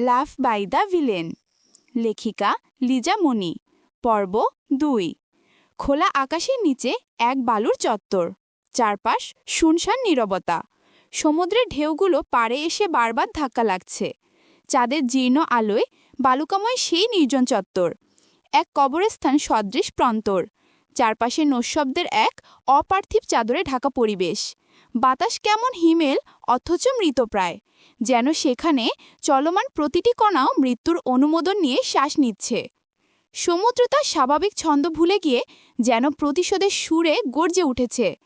Love by the villain. লেখিকা লিজা মণি পর্ব দুই। খোলা আকাশের নিচে এক বালুর চত্বর। চারপাশ শুনশান নীরবতা। সমুদ্রের ঢেউগুলো পাড়ে এসে বারবার ধাক্কা লাগছে। চাঁদের জীর্ণ আলোয় বালুকাময় সেই নির্জন চত্বর। এক কবরস্থান সদৃশ প্রান্তর। চারপাশে নৈশব্দের এক অপার্থিব চাদরে ঢাকা পরিবেশ। বাতাস কেমন হিমেল, অথচ মৃতপ্রায়। যেন সেখানে চলমান প্রতিটি কণাও মৃত্যুর অনুমোদন নিয়ে শ্বাস নিচ্ছে। সমুদ্র তার স্বাভাবিক ছন্দ ভুলে গিয়ে যেন প্রতিশোধের সুরে গর্জে উঠেছে।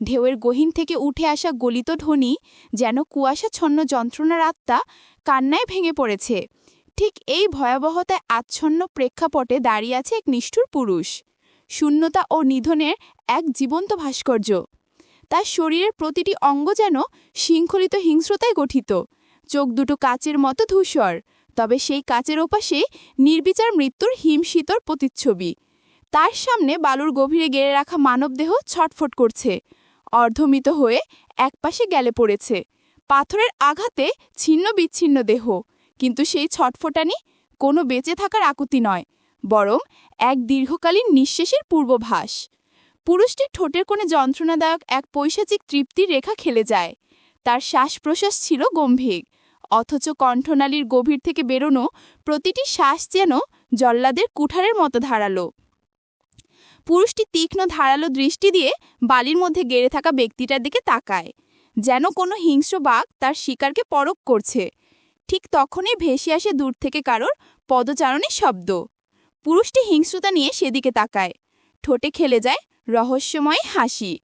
ঢেউয়ের গহীন থেকে উঠে আসা গলিত ধ্বনি যেন কুয়াশাচ্ছন্ন যন্ত্রণার আত্মা কান্নায় ভেঙে পড়েছে। ঠিক এই ভয়াবহতায় আচ্ছন্ন প্রেক্ষাপটে দাঁড়িয়ে আছে এক নিষ্ঠুর পুরুষ। শূন্যতা ও নিধনের এক জীবন্ত ভাস্কর্য। তার শরীরের প্রতিটি অঙ্গ যেন শৃঙ্খলিত হিংস্রতায় গঠিত। চোখ দুটো কাচের মতো ধূসর, তবে সেই কাচের ওপাশে নির্বিচার মৃত্যুর হিমশীতর প্রতিচ্ছবি। তার সামনে বালুর গভীরে গেড়ে রাখা মানবদেহ ছটফট করছে। অর্ধমিত হয়ে একপাশে গেলে পড়েছে। পাথরের আঘাতে ছিন্ন বিচ্ছিন্ন দেহ। কিন্তু সেই ছটফটানি কোনো বেঁচে থাকার আকুতি নয়, বরং এক দীর্ঘকালীন নিঃশেষের পূর্বভাস। পুরুষটির ঠোঁটের কোণে যন্ত্রণাদায়ক এক পৈশাচিক তৃপ্তির রেখা খেলে যায়। তার শ্বাস প্রশ্বাস ছিল গম্ভীর, অথচ কণ্ঠনালীর গভীর থেকে বেরোনো প্রতিটি শ্বাস যেন জল্লাদের কুঠারের মতো ধারালো। পুরুষটি তীক্ষ্ণ ধারালো দৃষ্টি দিয়ে বালির মধ্যে গেড়ে থাকা ব্যক্তিটার দিকে তাকায়, যেন কোনো হিংস্র বাঘ তার শিকারকে পরক করছে। ঠিক তখনই ভেসে আসে দূর থেকে কারোর পদচারণের শব্দ। পুরুষটি হিংস্রতা নিয়ে সেদিকে তাকায়, ঠোঁটে খেলে যায় রহস্যময় হাসি।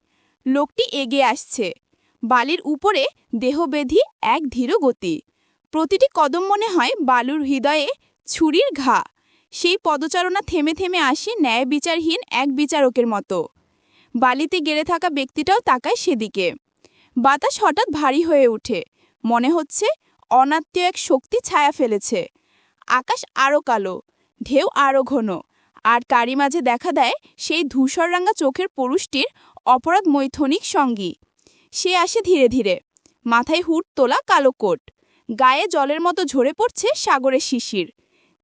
লোকটি এগিয়ে আসছে। বালির উপরে দেহ দেহবেধি এক ধীর গতি। প্রতিটি কদম মনে হয় বালুর হৃদয়ে ছুরির ঘা। সেই পদচারণা থেমে থেমে আসে ন্যায় বিচারহীন এক বিচারকের মতো। বালিতে গেড়ে থাকা ব্যক্তিটাও তাকায় সেদিকে। বাতাস হঠাৎ ভারী হয়ে ওঠে। মনে হচ্ছে অনাত্মীয় এক শক্তি ছায়া ফেলেছে। আকাশ আরও কালো, ঢেউ আরও ঘন। আর তারই মাঝে দেখা দেয় সেই ধূসররাঙ্গা চোখের পুরুষটির অপরাধ মৈথনিক সঙ্গী। সে আসে ধীরে ধীরে। মাথায় হুট তোলা কালো কোট। গায়ে জলের মতো ঝরে পড়ছে সাগরের শিশির।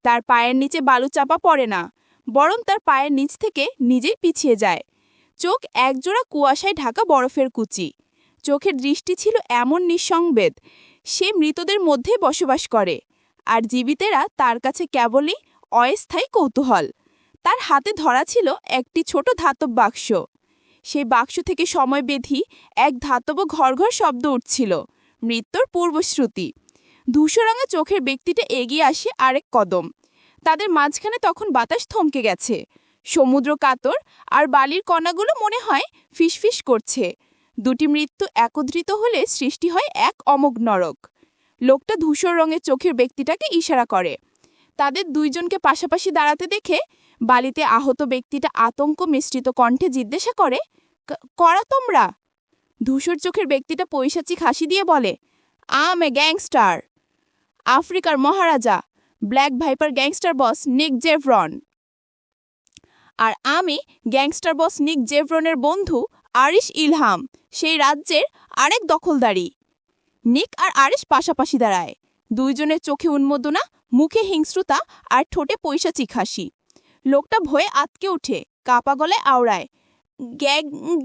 তার পায়ের নিচে বালু চাপা পড়ে না, বরং তার পায়ের নিচ থেকে নিজেই পিছিয়ে যায়। চোখ একজোড়া কুয়াশায় ঢাকা বরফের কুচি। চোখের দৃষ্টি ছিল এমন নিঃসংবেদ, সে মৃতদের মধ্যে বসবাস করে। আর জীবিতেরা তার কাছে কেবলই অস্থায়ী কৌতূহল। তার হাতে ধরা ছিল একটি ছোট ধাতব বাক্স। সেই বাক্স থেকে সময় বেধি এক ধাতব ঘর ঘর শব্দ উঠছিল, মৃত্যুর পূর্বশ্রুতি। ধূসরাঙা চোখের ব্যক্তিটা এগিয়ে আসে আরেক কদম। তাদের মাঝখানে তখন বাতাস থমকে গেছে। সমুদ্র কাতর আর বালির কণাগুলো মনে হয় ফিসফিস করছে। দুটি মৃত্যু একত্রিত হলে সৃষ্টি হয় এক অমোঘ নরক। লোকটা ধূসর রঙের চোখের ব্যক্তিটাকে ইশারা করে। তাদের দুইজনকে পাশাপাশি দাঁড়াতে দেখে বালিতে আহত ব্যক্তিটা আতঙ্ক মিশ্রিত কণ্ঠে জিজ্ঞাসা করে করা তোমরা? ধূসর চোখের ব্যক্তিটা পৈশাচিক হাসি দিয়ে বলে আম এ গ্যাংস্টার আফ্রিকার Maharaja black viper gangster boss Nick Jevron আর আমি গ্যাংস্টার বস নিক জেভরনের বন্ধু আরিশ ইলহাম সেই রাজ্যের আরেক দখলদারি। নিক আর আরিশ পাশাপাশি দাঁড়ায়। দুইজনের চোখে উন্মোদনা, মুখে হিংস্রতা আর ঠোঁটে পৈশাচিক হাসি। লোকটা ভয়ে আতকে উঠে কাপা গলায় আওড়ায়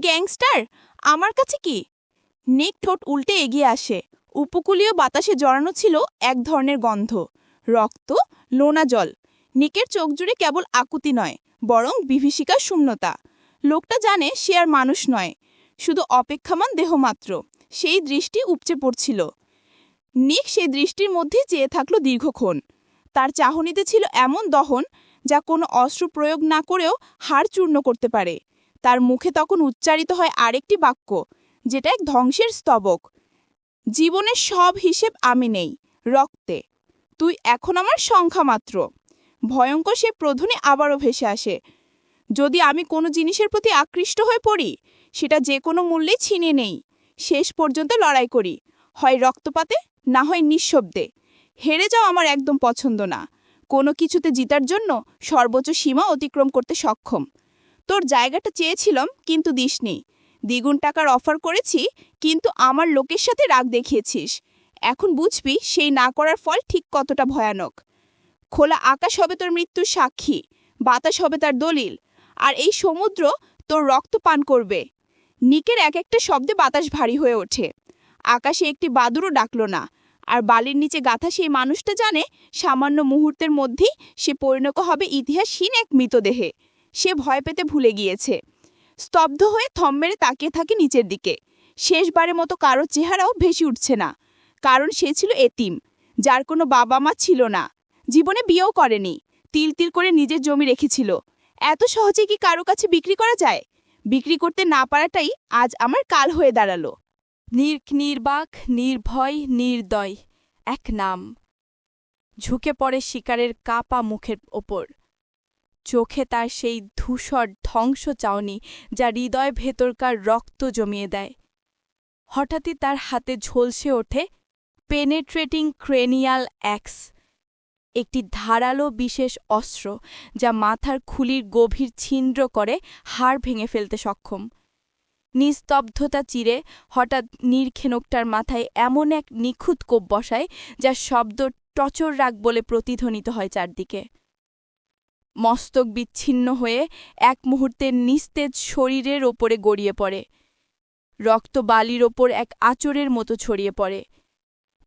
গ্যাংস্টার, আমার কাছে কি? নেক ঠোঁট উল্টে এগিয়ে আসে, উপকূলীয় বাতাসে জড়ানো ছিল এক ধরনের গন্ধ, রক্ত, লোনা জল। নিকের চোখ জুড়ে কেবল আকুতি নয়, বরং বিভীষিকা শূন্যতা। লোকটা জানে সে আর মানুষ নয়, শুধু অপেক্ষামান দেহ মাত্র, সেই দৃষ্টি উপচে পড়ছিল। নিক সেই দৃষ্টির মধ্যে চেয়ে থাকল দীর্ঘক্ষণ। তার চাহনিতে ছিল এমন দহন যা কোনো অস্ত্র প্রয়োগ না করেও হাড় চূর্ণ করতে পারে। তার মুখে তখন উচ্চারিত হয় আরেকটি বাক্য, যেটা এক ধ্বংসের স্তবক। জীবনের সব হিসেব আমি নেই, রক্তে। তুই এখন আমার সংখ্যা মাত্র। ভয়ঙ্কর সে প্রধ্বনি আবারও ভেসে আসে। যদি আমি কোনো জিনিসের প্রতি আকৃষ্ট হয়ে পড়ি, সেটা যে কোনো মূল্যে ছিনে নেই। শেষ পর্যন্ত লড়াই করি। হয় রক্তপাতে, না হয় নিঃশব্দে। হেরে যাও আমার একদম পছন্দ না। কোনো কিছুতে জিতার জন্য সর্বোচ্চ সীমা অতিক্রম করতে সক্ষম। তোর জায়গাটা চেয়েছিলাম, কিন্তু দিসনি। দ্বিগুণ টাকার অফার করেছি, কিন্তু আমার লোকের সাথে রাগ দেখিয়েছিস। এখন বুঝবি সেই না করার ফল ঠিক কতটা ভয়ানক। খোলা আকাশ হবে তোর মৃত্যুর সাক্ষী, বাতাস হবে তার দলিল, আর এই সমুদ্র তোর রক্ত পান করবে। নিকের এক একটা শব্দে বাতাস ভারী হয়ে ওঠে। আকাশে একটি বাদুরও ডাকল না। আর বালির নিচে গাথা সেই মানুষটা জানে সামান্য মুহূর্তের মধ্যেই সে পরিণত হবে ইতিহাসহীন এক মৃতদেহে। সে ভয় পেতে ভুলে গিয়েছে। স্তব্ধ হয়ে থম মেরে তাকিয়ে থাকে নিচের দিকে। শেষবারের মতো কারও চেহারাও ভেসে উঠছে না। কারণ সে ছিল এতিম, যার কোনো বাবা মা ছিল না। জীবনে বিয়েও করেনি, তিল তিল করে নিজের জমি রেখেছিল। এত সহজে কি কারও কাছে বিক্রি করা যায়? বিক্রি করতে না পারাটাই আজ আমার কাল হয়ে দাঁড়াল। নির্ক নির্বাক, নির্ভয়, নির্দয়, এক নাম। ঝুঁকে পড়ে শিকারের কাপা মুখের ওপর। চোখে তার সেই ধূসর ধ্বংস চাউনি যা হৃদয় ভেতরকার রক্ত জমিয়ে দেয়। হঠাৎই তার হাতে ঝলসে ওঠে পেনেট্রেটিং ক্রেনিয়াল অ্যাক্স একটি ধারালো বিশেষ অস্ত্র যা মাথার খুলির গভীর ছিন্দ্র করে হাড় ভেঙে ফেলতে সক্ষম। নিস্তব্ধতা চিরে হঠাৎ নির্খেনকটার মাথায় এমন এক নিখুঁত কোপ বসায় যা শব্দ টচর রাগ বলে প্রতিধ্বনিত হয় চারদিকে। মস্তক বিচ্ছিন্ন হয়ে এক মুহূর্তে নিস্তেজ শরীরের ওপরে গড়িয়ে পড়ে। রক্ত বালির ওপর এক আচরের মতো ছড়িয়ে পড়ে।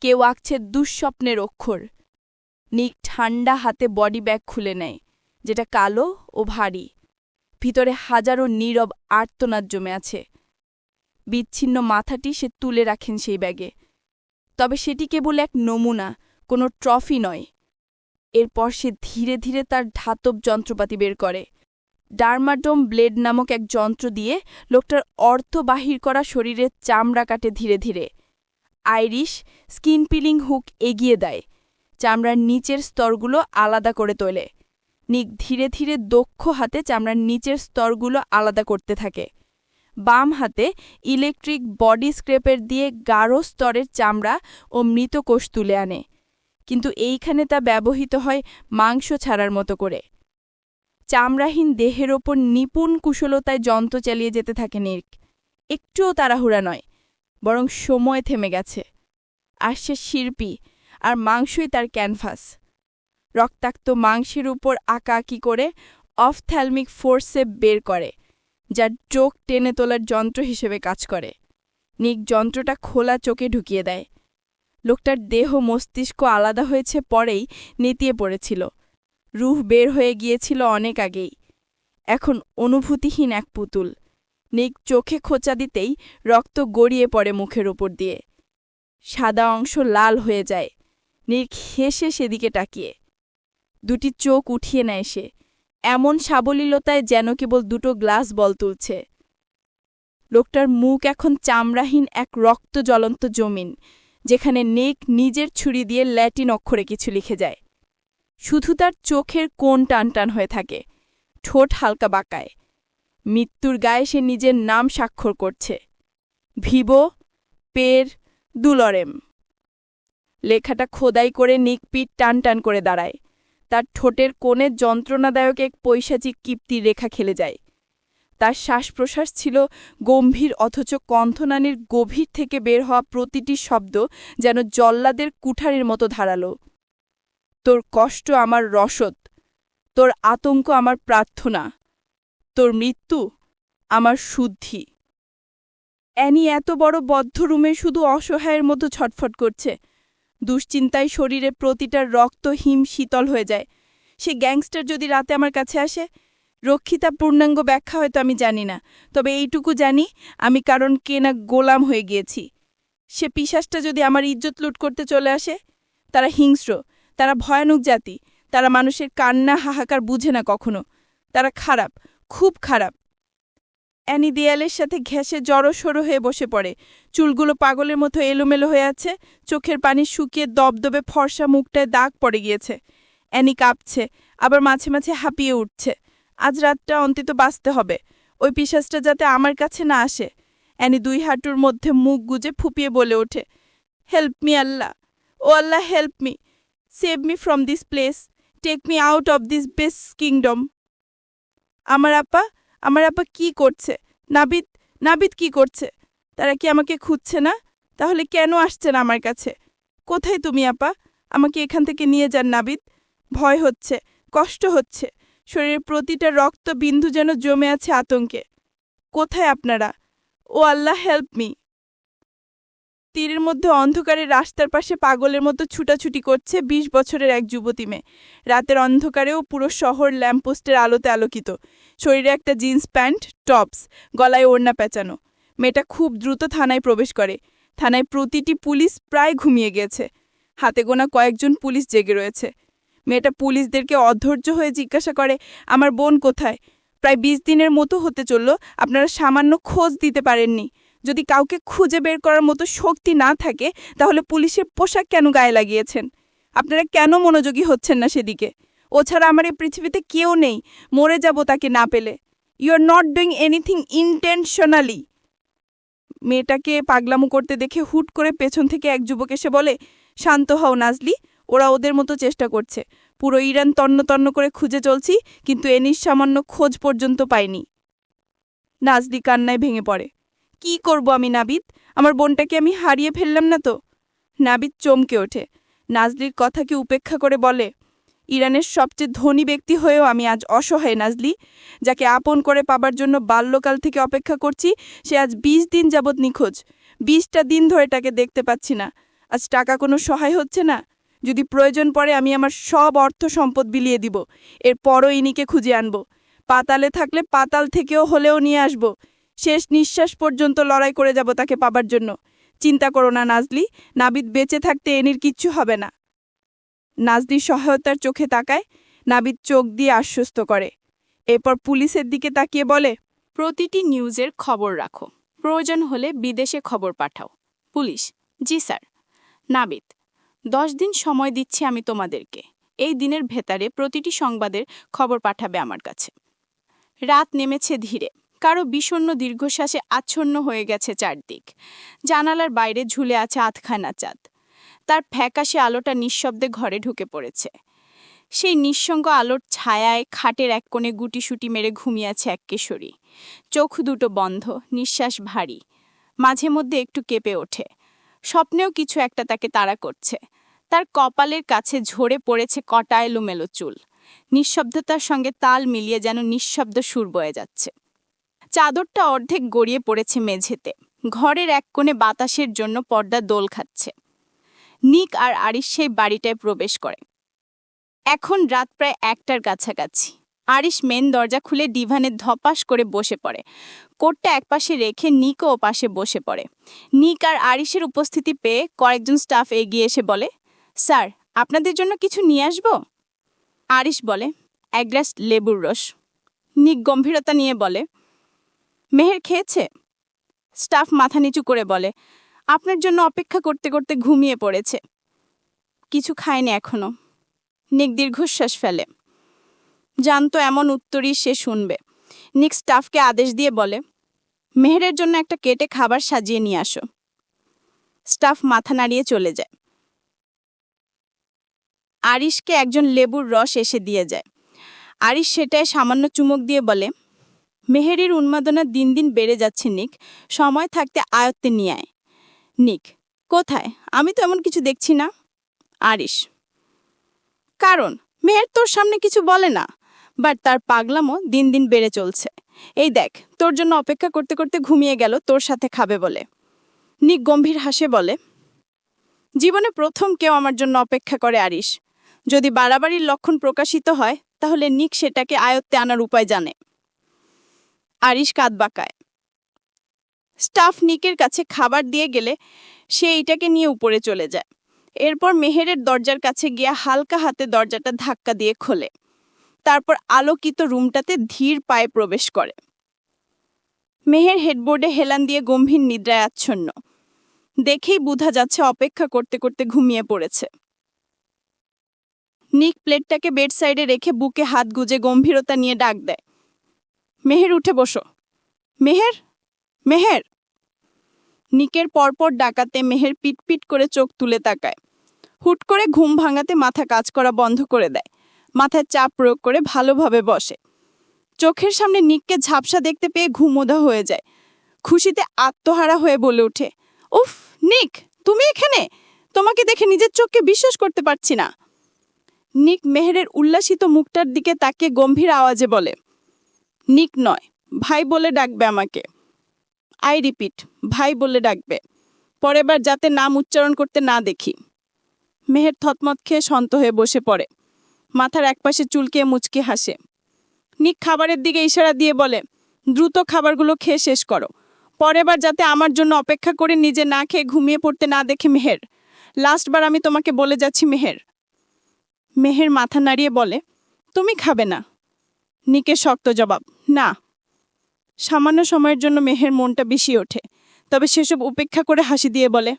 কেউ আঁকছে দুঃস্বপ্নের অক্ষর। নিক ঠান্ডা হাতে বডি ব্যাগ খুলে নেয়, যেটা কালো ও ভারী। ভিতরে হাজারো নীরব আর্তনাদ জমে আছে। বিচ্ছিন্ন মাথাটি সে তুলে রাখেন সেই ব্যাগে। তবে সেটি কেবল এক নমুনা, কোনো ট্রফি নয়। এরপর সে ধীরে ধীরে তার ধাতব যন্ত্রপাতি বের করে। ডার্মাডোম ব্লেড নামক এক যন্ত্র দিয়ে লোকটার অর্থ বাহির করা শরীরের চামড়া কাটে ধীরে ধীরে। আইরিশ স্কিন পিলিং হুক এগিয়ে দেয়। চামড়ার নিচের স্তরগুলো আলাদা করে তোলে। নিক ধীরে ধীরে দক্ষ হাতে চামড়ার নিচের স্তরগুলো আলাদা করতে থাকে। বাম হাতে ইলেকট্রিক বডি স্ক্রেপের দিয়ে গাঢ় স্তরের চামড়া ও মৃত কোষ তুলে আনে। কিন্তু এইখানে তা ব্যবহৃত হয় মাংস ছাড়ার মতো করে। চামড়াহীন দেহের ওপর নিপুণ কুশলতায় যন্ত্র চালিয়ে যেতে থাকে নির্ক। একটুও তাড়াহুড়া নয়, বরং সময় থেমে গেছে। আসছে শিল্পী, আর মাংসই তার ক্যানভাস। রক্তাক্ত মাংসের উপর আঁকাআঁকি করে অফথ্যালমিক ফোর্সে বের করে। যা চোখ টেনে তোলার যন্ত্র হিসেবে কাজ করে। নিক যন্ত্রটা খোলা চোখে ঢুকিয়ে দেয়। লোকটার দেহ মস্তিষ্ক আলাদা হয়েছে পরেই নেতিয়ে পড়েছিল। রুহ বের হয়ে গিয়েছিল অনেক আগেই। এখন অনুভূতিহীন এক পুতুল। নিক চোখে খোঁচা দিতেই রক্ত গড়িয়ে পড়ে মুখের ওপর দিয়ে। সাদা অংশ লাল হয়ে যায়। নিক হেসে সেদিকে তাকিয়ে। দুটি চোখ উঠিয়ে নেয় সে। এমন সাবলীলতায় যেন কেবল দুটো গ্লাস বল তুলছে। লোকটার মুখ এখন চামড়াহীন এক রক্ত জ্বলন্ত জমিন, যেখানে নেক নিজের ছুরি দিয়ে ল্যাটিন অক্ষরে কিছু লিখে যায়। শুধু তার চোখের কোণ টান টান হয়ে থাকে, ঠোঁট হালকা বাঁকায়। মৃত্যুর গায়ে সে নিজের নাম স্বাক্ষর করছে। ভিভো পের দুলরেম। লেখাটা খোদাই করে নিক পিঠ টান টান করে দাঁড়ায়। তার ঠোঁটের কোণে যন্ত্রণাদায়ক এক পৈশাচিক কিপ্তি রেখা খেলে যায়। তার শ্বাস প্রশ্বাস ছিল গম্ভীর, অথচ কণ্ঠনানির গভীর থেকে বের হওয়া প্রতিটি শব্দ যেন জল্লাদের কুঠারের মতো ধারালো। তোর কষ্ট আমার রসদ, তোর আতঙ্ক আমার প্রার্থনা, তোর মৃত্যু আমার শুদ্ধি। অ্যানি এত বড় বদ্ধ রুমে শুধু অসহায়ের মতো ছটফট করছে। দুশ্চিন্তায় শরীরে প্রতিটা রক্ত হিম শীতল হয়ে যায়। সে গ্যাংস্টার যদি রাতে আমার কাছে আসে, রক্ষিতা পূর্ণাঙ্গ ব্যাখ্যা হয়তো আমি জানি না, তবে এইটুকু জানি, আমি কারণ কে না গোলাম হয়ে গিয়েছি। সে পিশাসটা যদি আমার ইজ্জত লুট করতে চলে আসে, তারা হিংস্র, তারা ভয়ানক জাতি, তারা মানুষের কান্না হাহাকার বুঝে না কখনো, তারা খারাপ, খুব খারাপ। অ্যানি দেয়ালের সাথে ঘেঁষে জড়সড়ো হয়ে বসে পড়ে। চুলগুলো পাগলের মতো এলোমেলো হয়ে আছে। চোখের পানি শুকিয়ে দবদবে ফর্সা মুখটায় দাগ পড়ে গিয়েছে। অ্যানি কাঁপছে, আবার মাঝে মাঝে হাঁপিয়ে উঠছে। আজ রাতটা অন্তত বাঁচতে হবে। ওই পিসাসটা যাতে আমার কাছে না আসে। অ্যানি দুই হাঁটুর মধ্যে মুখ গুজে ফুপিয়ে বলে ওঠে help me Allah. O Allah help me save me from this place take me out of this best kingdom আমার আপা আমার আব্বা কি করছে? নাবিদ নাবিদ কি করছে? তারা কি আমাকে খুঁজছে না? তাহলে কেন আসছে না আমার কাছে? কোথায় তুমি আপা? আমাকে এখান থেকে নিয়ে যান নাবিদ। ভয় হচ্ছে, কষ্ট হচ্ছে। শরীরের প্রতিটা রক্ত বিন্দু যেন জমে আছে আতঙ্কে। কোথায় আপনারা? ও আল্লাহ হেল্প মি তীরের মধ্যে অন্ধকারে রাস্তার পাশে পাগলের মতো ছুটাছুটি করছে ২০ বছরের এক যুবতী মেয়ে। রাতের অন্ধকারেও পুরো শহর ল্যাম্পপোস্টের আলোতে আলোকিত। শরীরে একটা জিন্স প্যান্ট, টপস, গলায় ওড়না পেঁচানো। মেয়েটা খুব দ্রুত থানায় প্রবেশ করে। থানায় প্রতিটি পুলিশ প্রায় ঘুমিয়ে গেছে। হাতে গোনা কয়েকজন পুলিশ জেগে রয়েছে। মেয়েটা পুলিশদেরকে অধৈর্য হয়ে জিজ্ঞাসা করে, আমার বোন কোথায়? প্রায় বিশ দিনের মতো হতে চলল। আপনারা সামান্য খোঁজ দিতে পারেননি। যদি কাউকে খুঁজে বের করার মতো শক্তি না থাকে, তাহলে পুলিশের পোশাক কেন গায়ে লাগিয়েছেন? আপনারা কেন মনোযোগী হচ্ছেন না সেদিকে? ও ছাড়া আমার এই পৃথিবীতে কেউ নেই, মরে যাব তাকে না পেলে। You are not doing anything intentionally মেয়েটাকে পাগলামো করতে দেখে হুট করে পেছন থেকে এক যুবক এসে বলে, শান্ত হও নাজলি, ওরা ওদের মতো চেষ্টা করছে। পুরো ইরান তন্ন তন্ন করে খুঁজে চলছি, কিন্তু এনির সামান্য খোঁজ পর্যন্ত পাইনি। নাজলি কান্নায় ভেঙে পড়ে। কি করব আমি, নাবিদ? আমার বোনটাকে আমি হারিয়ে ফেললাম না তো? নাবিদ চমকে ওঠে। নাজলির কথাকে উপেক্ষা করে বলে, ইরানের সবচেয়ে ধনী ব্যক্তি হয়েও আমি আজ অসহায়, নাজলি। যাকে আপন করে পাবার জন্য বাল্যকাল থেকে অপেক্ষা করছি, সে আজ বিশ দিন যাবৎ নিখোঁজ। বিশটা দিন ধরে তাকে দেখতে পাচ্ছি না। আজ টাকা কোনো সহায় হচ্ছে না। যদি প্রয়োজন পড়ে আমি আমার সব অর্থ সম্পদ বিলিয়ে দিব। এরপরও ইনিকে খুঁজে আনব। পাতালে থাকলে পাতাল থেকেও হলেও নিয়ে আসব। শেষ নিঃশ্বাস পর্যন্ত লড়াই করে যাব তাকে পাবার জন্য। চিন্তা করো না, নাজলি। নাবিদ বেঁচে থাকতে এনির কিচ্ছু হবে না। নাজলির সহায়তার চোখে তাকায়। নাবিদ চোখ দিয়ে আশ্বস্ত করে। এরপর পুলিশের দিকে তাকিয়ে বলে, প্রতিটি নিউজের খবর রাখো। প্রয়োজন হলে বিদেশে খবর পাঠাও। পুলিশ, জি স্যার। নাবিদ, দশ দিন সময় দিচ্ছি আমি তোমাদেরকে। এই দিনের ভেতরে প্রতিটি সংবাদের খবর পাঠাবে আমার কাছে। রাত নেমেছে ধীরে। কারও বিষণ্ণ দীর্ঘশ্বাসে আচ্ছন্ন হয়ে গেছে চারদিক। জানালার বাইরে ঝুলে আছে আধখানা চাঁদ। তার ফ্যাকাশে আলোটা নিঃশব্দে ঘরে ঢুকে পড়েছে। সেই নিঃসঙ্গ আলোর ছায়ায় খাটের এক কোণে গুটিসুটি মেরে ঘুমিয়েছে এক কেশরী। চোখ দুটো বন্ধ, নিঃশ্বাস ভারী। মাঝে মধ্যে একটু কেঁপে ওঠে। স্বপ্নেও কিছু একটা তাকে তাড়া করছে। তার কপালের কাছে ঝরে পড়েছে কটা এলোমেলো চুল। নিঃশব্দতার সঙ্গে তাল মিলিয়ে যেন নিঃশব্দ সুর বয়ে যাচ্ছে। চাদরটা অর্ধেক গড়িয়ে পড়েছে মেঝেতে। ঘরের এক কোণে বাতাসের জন্য পর্দা দোল খাচ্ছে। নিক আর আরিশ সেই বাড়িটায় প্রবেশ করে। এখন রাত প্রায় একটার কাছাকাছি। আরিশ মেন দরজা খুলে ডিভানে ধপাস করে বসে পড়ে। কোটটা একপাশে রেখে নিকও পাশে বসে পড়ে। নিক আর আরিশের উপস্থিতি পেয়ে কয়েকজন স্টাফ এগিয়ে এসে বলে, স্যার, আপনাদের জন্য কিছু নিয়ে আসব? আরিশ বলে, এক গ্লাস লেবুর রস। নিক গম্ভীরতা নিয়ে বলে মেহের খেয়েছে? স্টাফ মাথা নিচু করে বলে, আপনার জন্য অপেক্ষা করতে করতে ঘুমিয়ে পড়েছে। কিছু খায়নি এখনও। নিক দীর্ঘশ্বাস ফেলে। জানতো এমন উত্তরই সে শুনবে। নিক স্টাফকে আদেশ দিয়ে বলে, মেহেরের জন্য একটা কেটে খাবার সাজিয়ে নিয়ে আসো। স্টাফ মাথা নাড়িয়ে চলে যায়। আরিশকে একজন লেবুর রস এসে দিয়ে যায়। আরিশ সেটায় সামান্য চুমুক দিয়ে বলে মেহেরির উন্মাদনা দিন দিন বেড়ে যাচ্ছে, নিক। সময় থাকতে আয়ত্তে নিয়ে আয়। নিক, কোথায়? আমি তো এমন কিছু দেখছি না। আরিশ, কারণ মেহের তোর সামনে কিছু বলে না, বাট তার পাগলামও দিন দিন বেড়ে চলছে। এই দেখ, তোর জন্য অপেক্ষা করতে করতে ঘুমিয়ে গেল, তোর সাথে খাবে বলে। নিক গম্ভীর হাসে বলে, জীবনে প্রথম কেউ আমার জন্য অপেক্ষা করে আরিশ। যদি বাড়াবাড়ির লক্ষণ প্রকাশিত হয়, তাহলে নিক সেটাকে আয়ত্তে আনার উপায় জানে। আরিশ কাঁদ বাঁকায়। স্টাফ নিকের কাছে খাবার দিয়ে গেলে সে এইটাকে নিয়ে উপরে চলে যায়। এরপর মেহেরের দরজার কাছে গিয়ে হালকা হাতে দরজাটা ধাক্কা দিয়ে খোলে। তারপর আলোকিত রুমটাতে ধীর পায়ে প্রবেশ করে। মেহের হেডবোর্ডে হেলান দিয়ে গম্ভীর নিদ্রায় আচ্ছন্ন। দেখেই বোঝা যাচ্ছে অপেক্ষা করতে করতে ঘুমিয়ে পড়েছে। নিক প্লেটটাকে বেড সাইডে রেখে বুকে হাত গুজে গম্ভীরতা নিয়ে ডাক দেয়। মেহের উঠে বসো। মেহের মেহের। নিকের পরপর ডাকাতে মেহের পিটপিট করে চোখ তুলে তাকায়। হুট করে ঘুম ভাঙাতে মাথা কাজ করা বন্ধ করে দেয়। মাথায় চাপ প্রয়োগ করে ভালোভাবে বসে। চোখের সামনে নিককে ঝাপসা দেখতে পেয়ে ঘুমোধা হয়ে যায়। খুশিতে আত্মহারা হয়ে বলে ওঠে, উফ, নিক, তুমি এখানে? তোমাকে দেখে নিজের চোখকে বিশ্বাস করতে পারছি না। নিক মেহেরের উল্লাসিত মুখটার দিকে তাকে গম্ভীর আওয়াজে বলে নিক নয়, ভাই বলে ডাকবে আমাকে। আই রিপিট, ভাই বলে ডাকবে। পরেরবার যাতে নাম উচ্চারণ করতে না দেখি। মেহের থতমত খেয়ে শান্ত হয়ে বসে পড়ে। মাথার একপাশে চুলকে মুচকি হাসে। নিক খাবারের দিকে ইশারা দিয়ে বলে, দ্রুত খাবারগুলো খেয়ে শেষ করো। পরেরবার যাতে আমার জন্য অপেক্ষা করে নিজে না খেয়ে ঘুমিয়ে পড়তে না দেখে মেহের। লাস্টবার আমি তোমাকে বলে যাচ্ছি মেহের। মেহের মাথা নাড়িয়ে বলে, তুমি খাবে না। নিকের শক্ত জবাব, না। সামান্য সময়ের জন্য মেহের মনটা বেশি ওঠে, তবে সেসব উপেক্ষা করে হাসি দিয়ে বলে,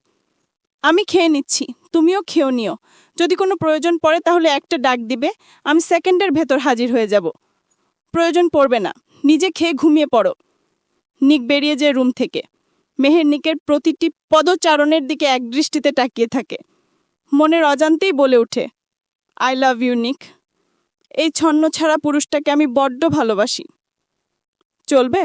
আমি খেয়ে নিচ্ছি, তুমিও খেয়েও নিও। যদি কোনো প্রয়োজন পড়ে তাহলে একটা ডাক দিবে, আমি সেকেন্ডের ভেতর হাজির হয়ে যাব। প্রয়োজন পড়বে না, নিজে খেয়ে ঘুমিয়ে পড়ো। নিক বেরিয়ে যায় রুম থেকে। মেহের নিকের প্রতিটি পদচারণের দিকে একদৃষ্টিতে তাকিয়ে থাকে। মনের অজান্তেই বলে ওঠে, আই লাভ ইউ, নিক। এই ছন্ন ছাড়া পুরুষটাকে আমি বড্ড ভালোবাসি। চলবে?